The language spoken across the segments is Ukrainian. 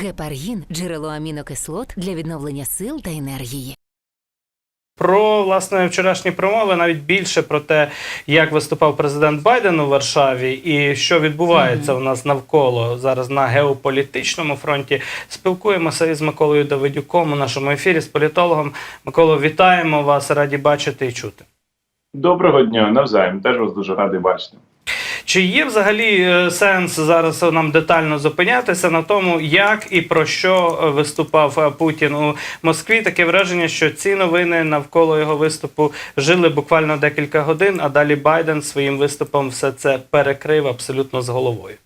Гепаргін джерело амінокислот для відновлення сил та енергії. Про власне вчорашні промови, навіть більше про те, як виступав президент Байден у Варшаві, і що відбувається у нас навколо зараз на геополітичному фронті. Спілкуємося із Миколою Давидюком у нашому ефірі з політологом. Миколо, вітаємо вас, раді бачити і чути. Доброго дня, навзаєм. Теж вас дуже радий бачити. Чи є взагалі е, сенс зараз нам детально зупинятися на тому, як і про що е, виступав е, Путін у Москві? Таке враження, що ці новини навколо його виступу жили буквально декілька годин, а далі Байден своїм виступом все це перекрив абсолютно з головою.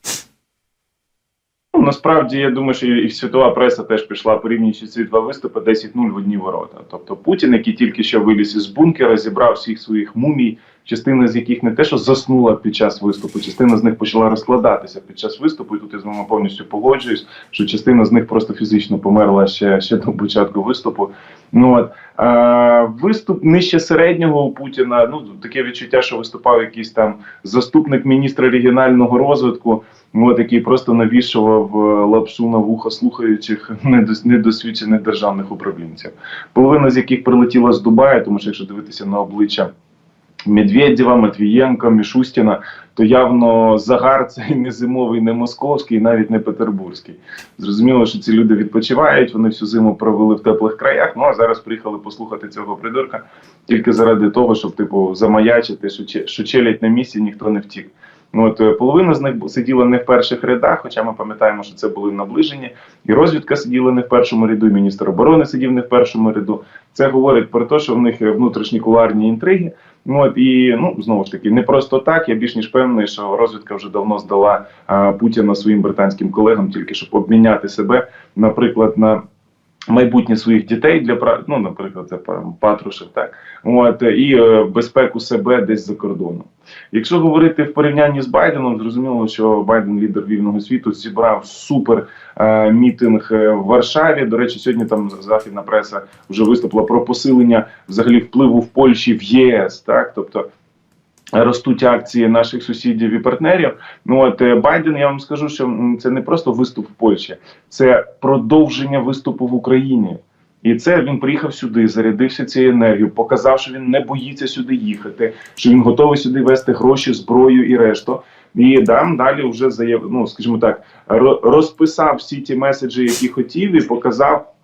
Ну, насправді, я думаю, що і світова преса теж пішла порівнюючи ці два виступи 10-0 в одні ворота. Тобто Путін, який тільки що виліз із бункера, зібрав всіх своїх мумій, частина з яких не те, що заснула під час виступу, частина з них почала розкладатися під час виступу. І тут я з вами повністю погоджуюсь, що частина з них просто фізично померла ще, ще до початку виступу. Ну от е, виступ нижче середнього у Путіна. Ну таке відчуття, що виступав якийсь там заступник міністра регіонального розвитку. От який просто навішував е, лапшу на вуха слухаючих недосвідчених державних управлінців. Половина з яких прилетіла з Дубаю, тому що якщо дивитися на обличчя Медведєва, Матвієнка, Мішустіна, то явно загар цей не зимовий, не московський, навіть не петербурзький. Зрозуміло, що ці люди відпочивають, вони всю зиму провели в теплих краях. Ну а зараз приїхали послухати цього придурка тільки заради того, щоб типу замаячити, що, че- що челядь на місці, ніхто не втік. Ну, От е, половина з них сиділа не в перших рядах, хоча ми пам'ятаємо, що це були наближені, і розвідка сиділа не в першому ряду, і міністр оборони сидів не в першому ряду. Це говорить про те, що в них е, внутрішні кулуарні інтриги. Ну от і ну знову ж таки, не просто так. Я більш ніж певний, що розвідка вже давно здала а, Путіна своїм британським колегам, тільки щоб обміняти себе, наприклад, на майбутнє своїх дітей для ну, наприклад, це па- Патрушев, так от і е, безпеку себе десь за кордоном. Якщо говорити в порівнянні з Байденом, зрозуміло, що Байден, лідер вільного світу, зібрав супер е, мітинг е, в Варшаві. До речі, сьогодні там західна преса вже виступила про посилення взагалі впливу в Польщі в ЄС, так тобто. Ростуть акції наших сусідів і партнерів. Ну от е, Байден, я вам скажу, що це не просто виступ в Польщі, це продовження виступу в Україні. І це він приїхав сюди, зарядився цією енергією, показав, що він не боїться сюди їхати, що він готовий сюди вести гроші, зброю і решту. І дам далі вже заяв, ну скажімо так, ро- розписав всі ті меседжі, які хотів, і показав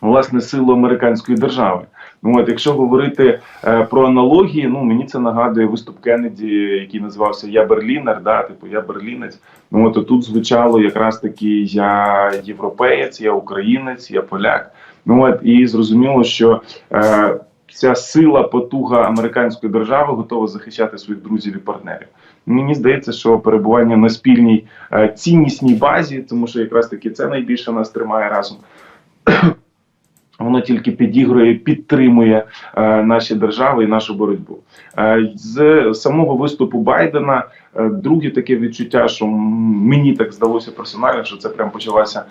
власне силу американської держави. Ну от, якщо говорити е, про аналогії, ну мені це нагадує виступ Кеннеді, який називався Я Берлінер, да, типу я берлінець. Ну от тут звучало якраз таки я європеєць, я українець, я поляк. Ну от і зрозуміло, що е, ця сила, потуга американської держави готова захищати своїх друзів і партнерів. Мені здається, що перебування на спільній е, ціннісній базі, тому що якраз таки це найбільше нас тримає разом. Воно тільки підігрує, підтримує е, наші держави і нашу боротьбу. Е, з самого виступу Байдена е, друге таке відчуття, що мені так здалося персонально, що це прям почалася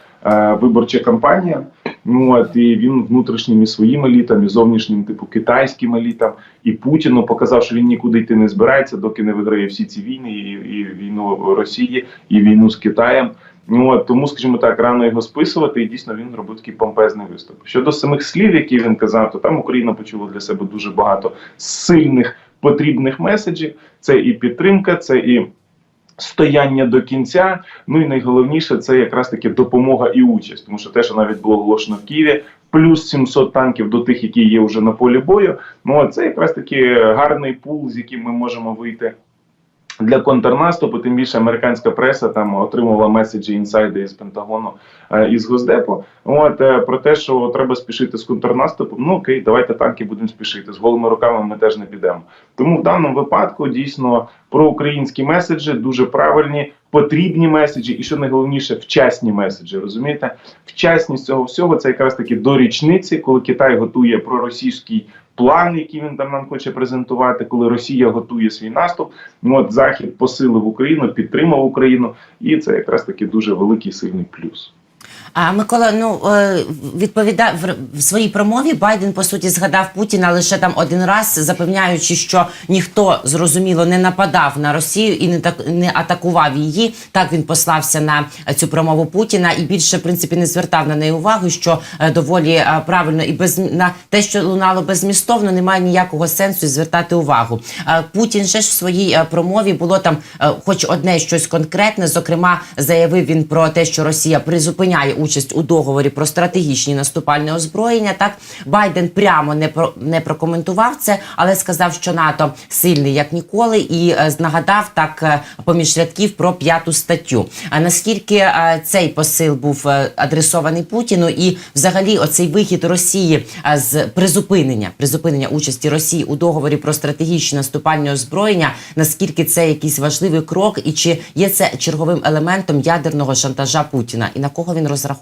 виборча кампанія. Ну от і він внутрішнім і своїм елітам, і зовнішнім, типу китайським елітам, і Путіну показав, що він нікуди йти не збирається, доки не виграє всі ці війни, і, і війну Росії, і війну з Китаєм. Ну от тому, скажімо так, рано його списувати, і дійсно він робив такий помпезний виступ. Щодо самих слів, які він казав, то там Україна почула для себе дуже багато сильних потрібних меседжів. Це і підтримка, це і стояння до кінця. Ну і найголовніше це якраз таки допомога і участь, тому що те, що навіть було оголошено в Києві. Плюс 700 танків до тих, які є вже на полі бою. Ну це якраз таки гарний пул, з яким ми можемо вийти для контрнаступу. Тим більше американська преса там отримувала меседжі інсайди із Пентагону із Госдепу. От е, про те, що треба спішити з контрнаступом. Ну окей, давайте танки будемо спішити. З голими руками ми теж не підемо. Тому в даному випадку дійсно проукраїнські меседжі дуже правильні, потрібні меседжі, і що найголовніше, вчасні меседжі. Розумієте, вчасність цього всього це якраз таки до річниці, коли Китай готує проросійський план, який він там нам хоче презентувати, коли Росія готує свій наступ. От Захід посилив Україну, підтримав Україну, і це якраз таки дуже великий сильний плюс. А Микола, ну е, відповідав в- своїй промові. Байден по суті згадав Путіна лише там один раз, запевняючи, що ніхто зрозуміло не нападав на Росію і не так не атакував її. Так він послався на цю промову Путіна і більше в принципі не звертав на неї уваги, що е, доволі е, правильно і без на те, що лунало безмістовно, немає ніякого сенсу звертати увагу. Путін же ж в своїй промові було там, хоч одне щось конкретне. Зокрема, заявив він про те, що Росія призупиняє участь у договорі про стратегічні наступальне озброєння. Так Байден прямо не про не прокоментував це, але сказав, що НАТО сильний як ніколи, і е, нагадав так е, поміж рядків про п'яту статтю. А наскільки е, цей посил був адресований Путіну, і взагалі оцей вихід Росії з призупинення призупинення участі Росії у договорі про стратегічне наступальне озброєння, наскільки це якийсь важливий крок, і чи є це черговим елементом ядерного шантажа Путіна, і на кого він розрахований?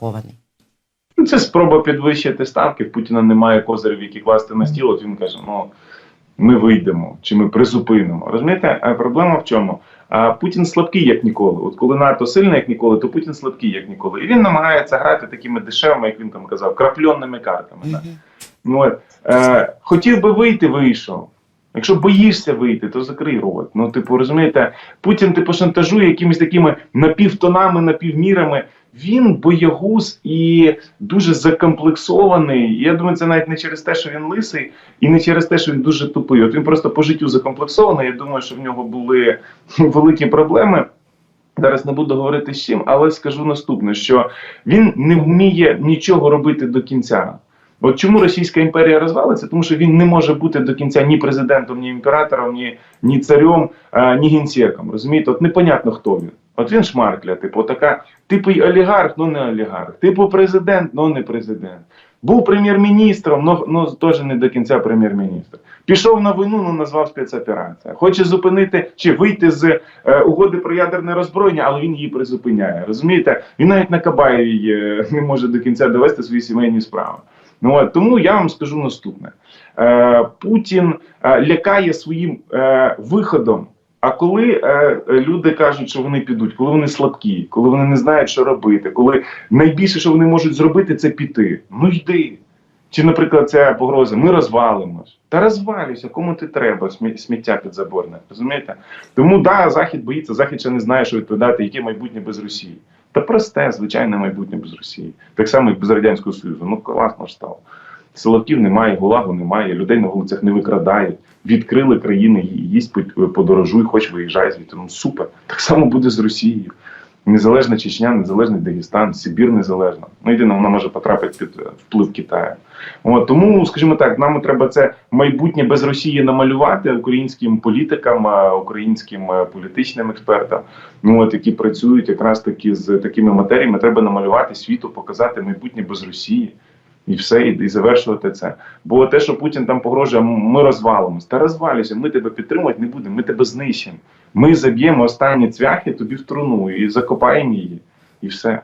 Ну, Це спроба підвищити ставки. Путіна немає козирів, які класти на стіл. От він каже: ну ми вийдемо чи ми призупинимо. Розумієте, проблема в чому? А Путін слабкий як ніколи. От коли НАТО сильний як ніколи, то Путін слабкий як ніколи. І він намагається грати такими дешевими, як він там казав, крапльонними картами. так. Ну, е, хотів би вийти, вийшов. Якщо боїшся вийти, то закрий рот. Ну, типу, розумієте, Путін типу шантажує якимись такими напівтонами, напівмірами. Він боягуз і дуже закомплексований. Я думаю, це навіть не через те, що він лисий, і не через те, що він дуже тупий. От він просто по життю закомплексований. Я думаю, що в нього були великі проблеми. Зараз не буду говорити з чим, але скажу наступне: що він не вміє нічого робити до кінця. От чому Російська імперія розвалиться? Тому що він не може бути до кінця ні президентом, ні імператором, ні, ні царем, а, ні генсеком. Розумієте, от непонятно хто він. От він шмаркля, типу, така, типу олігарх, ну не олігарх, типу президент, ну не президент. Був прем'єр-міністром, ну, ну теж не до кінця прем'єр-міністр. Пішов на війну, ну назвав спецоперація. Хоче зупинити чи вийти з е, угоди про ядерне роззброєння, але він її призупиняє. Розумієте? Він навіть на Кабаєві е, не може до кінця довести свої сімейні справи. Ну от тому я вам скажу наступне: е, Путін е, лякає своїм е, виходом. А коли е, люди кажуть, що вони підуть, коли вони слабкі, коли вони не знають, що робити, коли найбільше, що вони можуть зробити, це піти. Ну йди. Чи, наприклад, ця погроза, ми розвалимось. Та розвалюйся, кому ти треба, смі- сміття підзаборне. Розумієте? Тому да, Захід боїться, Захід ще не знає, що відповідати, яке майбутнє без Росії. Та просте, звичайне майбутнє без Росії. Так само, як без Радянського Союзу. Ну класно ж стало. Силовків немає, гулагу немає, людей на вулицях не викрадають. Відкрили країни, їсть, по- подорожуй, хоч виїжджай звідти. Ну супер. Так само буде з Росією. Незалежна Чечня, незалежний Дагестан, Сибір незалежна. Ну єдине, вона може потрапити під е, вплив Китаю. От, тому, скажімо так, нам треба це майбутнє без Росії намалювати українським політикам, е, українським е, політичним експертам, ну от які працюють якраз таки з такими матеріями. Треба намалювати світу, показати майбутнє без Росії. І все, і, і завершувати це. Бо те, що Путін там погрожує, ми розвалимось. Та розвалюйся, ми тебе підтримувати не будемо, ми тебе знищимо. Ми заб'ємо останні цвяхи тобі в труну і закопаємо її, і все.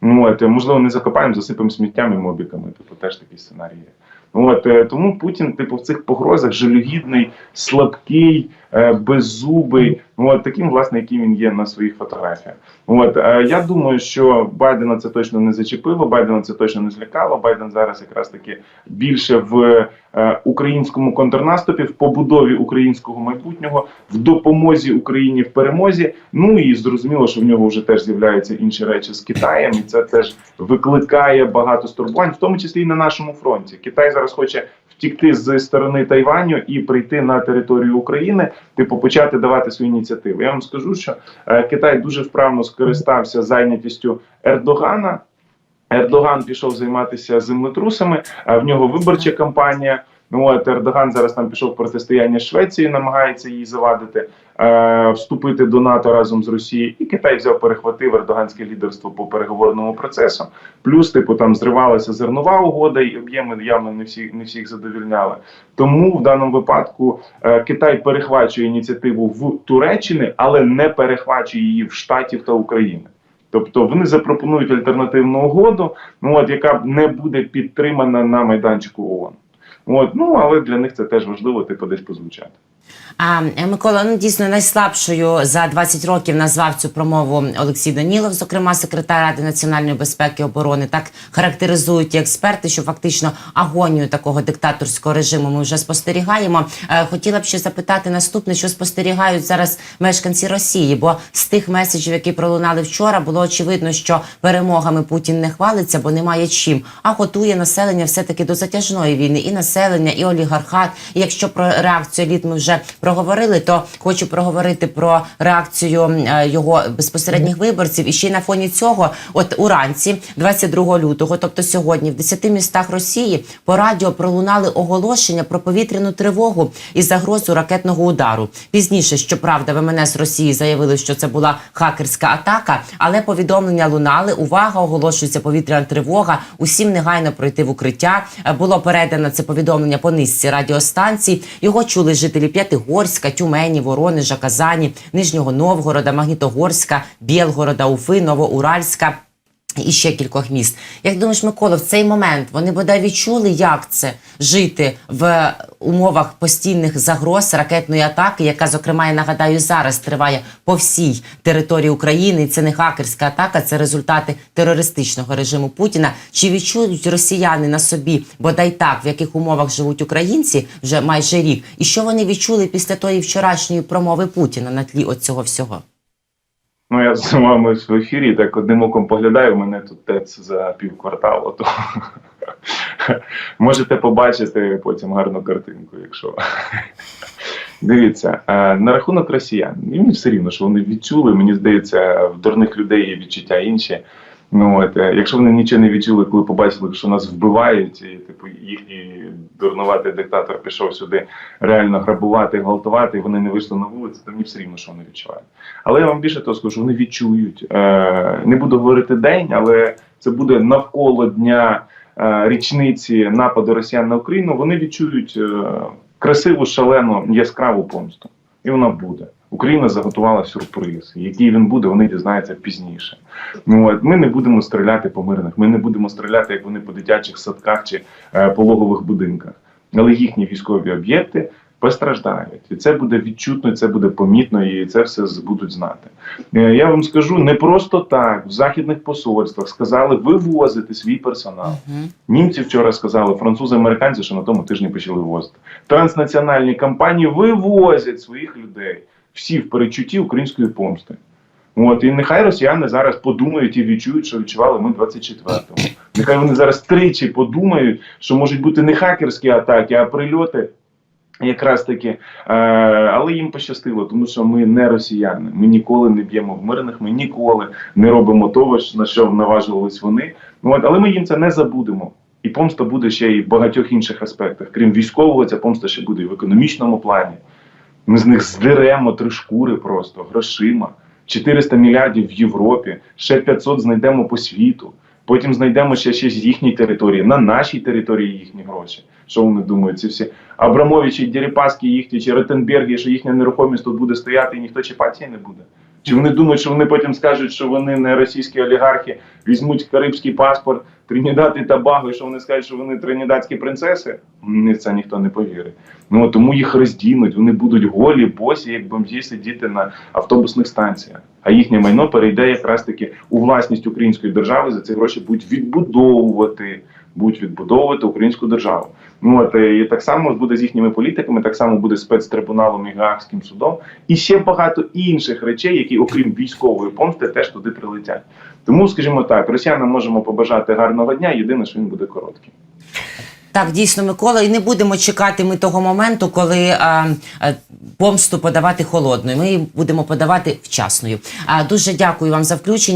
Ну, от, е, можливо, не закопаємо, засипемо сміттям і мобіками. Типу, теж такий сценарій є. Ну, От, е, тому Путін, типу, в цих погрозах жалюгідний, слабкий, беззубий. Ну, от, таким, власне, яким він є на своїх фотографіях. От, е, я думаю, що Байдена це точно не зачепило, Байдена це точно не злякало. Байден зараз якраз таки більше в е, українському контрнаступі, в побудові українського майбутнього, в допомозі Україні в перемозі. Ну і зрозуміло, що в нього вже теж з'являються інші речі з Китаєм, і це теж викликає багато стурбувань, в тому числі і на нашому фронті. Китай зараз хоче втікти з сторони Тайваню і прийти на територію України, типу почати давати свої ініціативи. Я вам скажу, що е, Китай дуже вправно скористався зайнятістю Ердогана. Ердоган пішов займатися землетрусами, в нього виборча кампанія. Ну от Ердоган зараз там пішов протистояння з Швецією, намагається її завадити, е, вступити до НАТО разом з Росією. І Китай взяв перехватив ердоганське лідерство по переговорному процесу. Плюс, типу, там зривалася зернова угода, і об'єми явно не всі не всіх задовільняли. Тому в даному випадку е, Китай перехвачує ініціативу в Туреччини, але не перехвачує її в Штатів та України. Тобто вони запропонують альтернативну угоду, ну от яка не буде підтримана на майданчику ООН. От ну але для них це теж важливо, типу, десь позвучати. А Микола, ну дійсно найслабшою за 20 років назвав цю промову Олексій Данілов, зокрема секретар Ради національної безпеки і оборони. Так характеризують експерти, що фактично агонію такого диктаторського режиму ми вже спостерігаємо. Е, Хотіла б ще запитати наступне, що спостерігають зараз мешканці Росії, бо з тих меседжів, які пролунали вчора, було очевидно, що перемогами Путін не хвалиться, бо немає чим, а готує населення все таки до затяжної війни, і населення, і олігархат. І якщо про реакцію еліт ми вже проговорили, то хочу проговорити про реакцію е, його безпосередніх виборців. І ще й на фоні цього, от уранці, 22 лютого, тобто сьогодні, в 10 містах Росії по радіо пролунали оголошення про повітряну тривогу і загрозу ракетного удару. Пізніше, щоправда, ВМНС Росії заявили, що це була хакерська атака, але повідомлення лунали. Увага, оголошується повітряна тривога. Усім негайно пройти в укриття. Е, Було передано це повідомлення по низці радіостанцій. Його чули жителі П'ятигорська, Тюмені, Воронежа, Казані, Нижнього Новгорода, Магнітогорська, Білгорода, Уфи, Новоуральська. І ще кількох міст. Як думаєш, Микола, в цей момент вони бодай відчули, як це жити в умовах постійних загроз ракетної атаки, яка, зокрема, я нагадаю, зараз триває по всій території України. Це не хакерська атака, це результати терористичного режиму Путіна. Чи відчують росіяни на собі бодай так, в яких умовах живуть українці вже майже рік? І що вони відчули після тої вчорашньої промови Путіна на тлі от цього всього? Ну, я з вами в ефірі так одним оком поглядаю, мене тут ТЕЦ за півкварталу, то можете побачити потім гарну картинку, якщо. Дивіться, е, на рахунок росіян, І мені все рівно, що вони відчули, мені здається, в дурних людей є відчуття інші. Ну, от, е, якщо вони нічого не відчули, коли побачили, що нас вбивають, і типу їхній дурнуватий диктатор пішов сюди реально грабувати, гвалтувати, і вони не вийшли на вулицю, то мені все рівно, що вони відчувають. Але я вам більше того скажу, вони відчують. Е, не буду говорити день, але це буде навколо дня е, річниці нападу росіян на Україну. Вони відчують красиву, шалену, яскраву помсту. І вона буде. Україна заготувала сюрприз. Який він буде, вони дізнаються пізніше. Ну, от, ми не будемо стріляти по мирних, ми не будемо стріляти, як вони по дитячих садках чи е, пологових будинках. Але їхні військові об'єкти постраждають. І це буде відчутно, і це буде помітно, і це все будуть знати. Е, Я вам скажу, не просто так в західних посольствах сказали вивозити свій персонал. Німці вчора сказали, французи, американці, що на тому тижні почали вивозити. Транснаціональні компанії вивозять своїх людей всі в перечутті української помсти. От і нехай росіяни зараз подумають і відчують, що відчували ми 24-му. Нехай вони зараз тричі подумають, що можуть бути не хакерські атаки, а прильоти. Якраз таки, е, але їм пощастило, тому що ми не росіяни. Ми ніколи не б'ємо в мирних, ми ніколи не робимо того, на що наважувались вони. Ну, От, але ми їм це не забудемо. І помста буде ще й в багатьох інших аспектах. Крім військового, ця помста ще буде і в економічному плані. Ми з них здеремо три шкури просто грошима. 400 мільярдів в Європі, ще 500 знайдемо по світу. Потім знайдемо ще ще з їхньої території, на нашій території їхні гроші. Що вони думають? Ці всі Абрамовичі, Дерипаски їхні, чи Ротенберги, що їхня нерухомість тут буде стояти і ніхто чіпати її не буде. Чи вони думають, що вони потім скажуть, що вони не російські олігархи, візьмуть карибський паспорт, Тринідад і Табаго, що вони скажуть, що вони тринідадські принцеси? Ні, це ніхто не повірить. Ну тому їх роздінуть, вони будуть голі, босі, як бомжі сидіти на автобусних станціях. А їхнє майно перейде якраз таки у власність української держави. За ці гроші будуть відбудовувати, будуть відбудовувати українську державу. Ну от е, і так само буде з їхніми політиками, так само буде спецтрибуналом і Гаагським судом, і ще багато інших речей, які, окрім військової помсти, теж туди прилетять. Тому, скажімо так, росіянам можемо побажати гарного дня. Єдине, що він буде короткий. Так, дійсно, Микола, і не будемо чекати ми того моменту, коли а, а, помсту подавати холодною. Ми її будемо подавати вчасною. А, дуже дякую вам за включення.